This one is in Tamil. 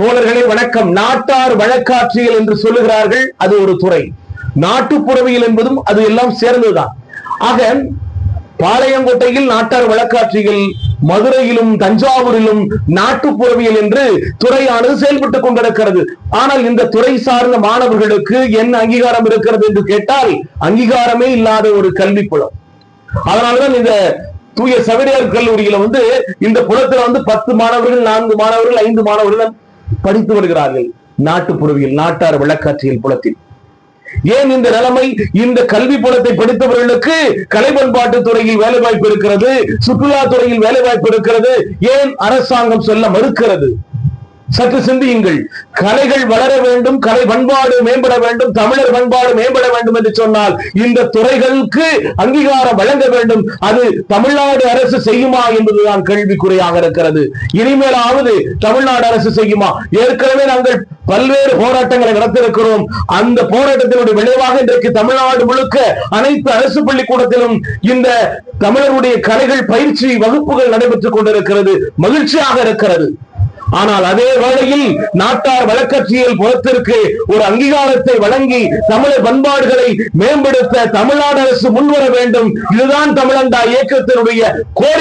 தோழர்களே வணக்கம். நாட்டார் வழக்காட்சியல் என்று சொல்லுகிறார்கள் அது ஒரு துறை. நாட்டுப்புறவியல் என்பதும் அது எல்லாம் சேர்ந்ததுதான். ஆக பாளையங்கோட்டையில் நாட்டார் வழக்காட்சிகள் மதுரையிலும் தஞ்சாவூரிலும் நாட்டுப்புறவியல் என்று துறையானது செயல்பட்டுக் கொண்டிருக்கிறது. ஆனால் இந்த துறை சார்ந்த மாணவர்களுக்கு என்ன அங்கீகாரம் இருக்கிறது என்று கேட்டால் அங்கீகாரமே இல்லாத ஒரு கல்வி புலம் அதனாலதான் இந்த தூய சவரியார் கல்லூரியில வந்து இந்த புலத்துல வந்து பத்து மாணவர்கள் நான்கு மாணவர்கள் ஐந்து மாணவர்கள் படித்து வருகிறார்கள். நாட்டுப்புறவியல் நாட்டார் விளக்காட்சியில் புலத்தில். ஏன் இந்த நிலைமை? இந்த கல்வி புலத்தை படித்தவர்களுக்கு கலை பண்பாட்டு துறையில் வேலை வாய்ப்பு இருக்கிறது சுற்றுலா துறையில் வேலை வாய்ப்பு இருக்கிறது. ஏன் அரசாங்கம் சொல்ல மறுக்கிறது? சற்று சிந்தியுங்கள். கலைகள் வளர வேண்டும் கலை பண்பாடு மேம்பட வேண்டும் தமிழர் பண்பாடு மேம்பட வேண்டும் என்று சொன்னால் இந்த துறைகளுக்கு அங்கீகாரம் வழங்க வேண்டும். அது தமிழ்நாடு அரசு செய்யுமா என்பதுதான் கேள்விக்குறையாக இருக்கிறது. இனிமேலாவது தமிழ்நாடு அரசு செய்யுமா? ஏற்கனவே நாங்கள் பல்வேறு போராட்டங்களை நடத்திருக்கிறோம் அந்த போராட்டத்தினுடைய விளைவாக இன்றைக்கு தமிழ்நாடு முழுக்க அனைத்து அரசு பள்ளிக்கூடத்திலும் இந்த தமிழருடைய கலைகள் பயிற்சி வகுப்புகள் நடைபெற்றுக் கொண்டிருக்கிறது. மகிழ்ச்சியாக இருக்கிறது. ஆனால் அதே வேளையில் நாட்டார் வழக்கற்றியல் புறத்திற்கு ஒரு அங்கீகாரத்தை வழங்கி தமிழர் பண்பாடுகளை மேம்படுத்த தமிழ்நாடு அரசு முன்வர வேண்டும். இதுதான் தமிழண்டா இயக்கத்தினுடைய கோரி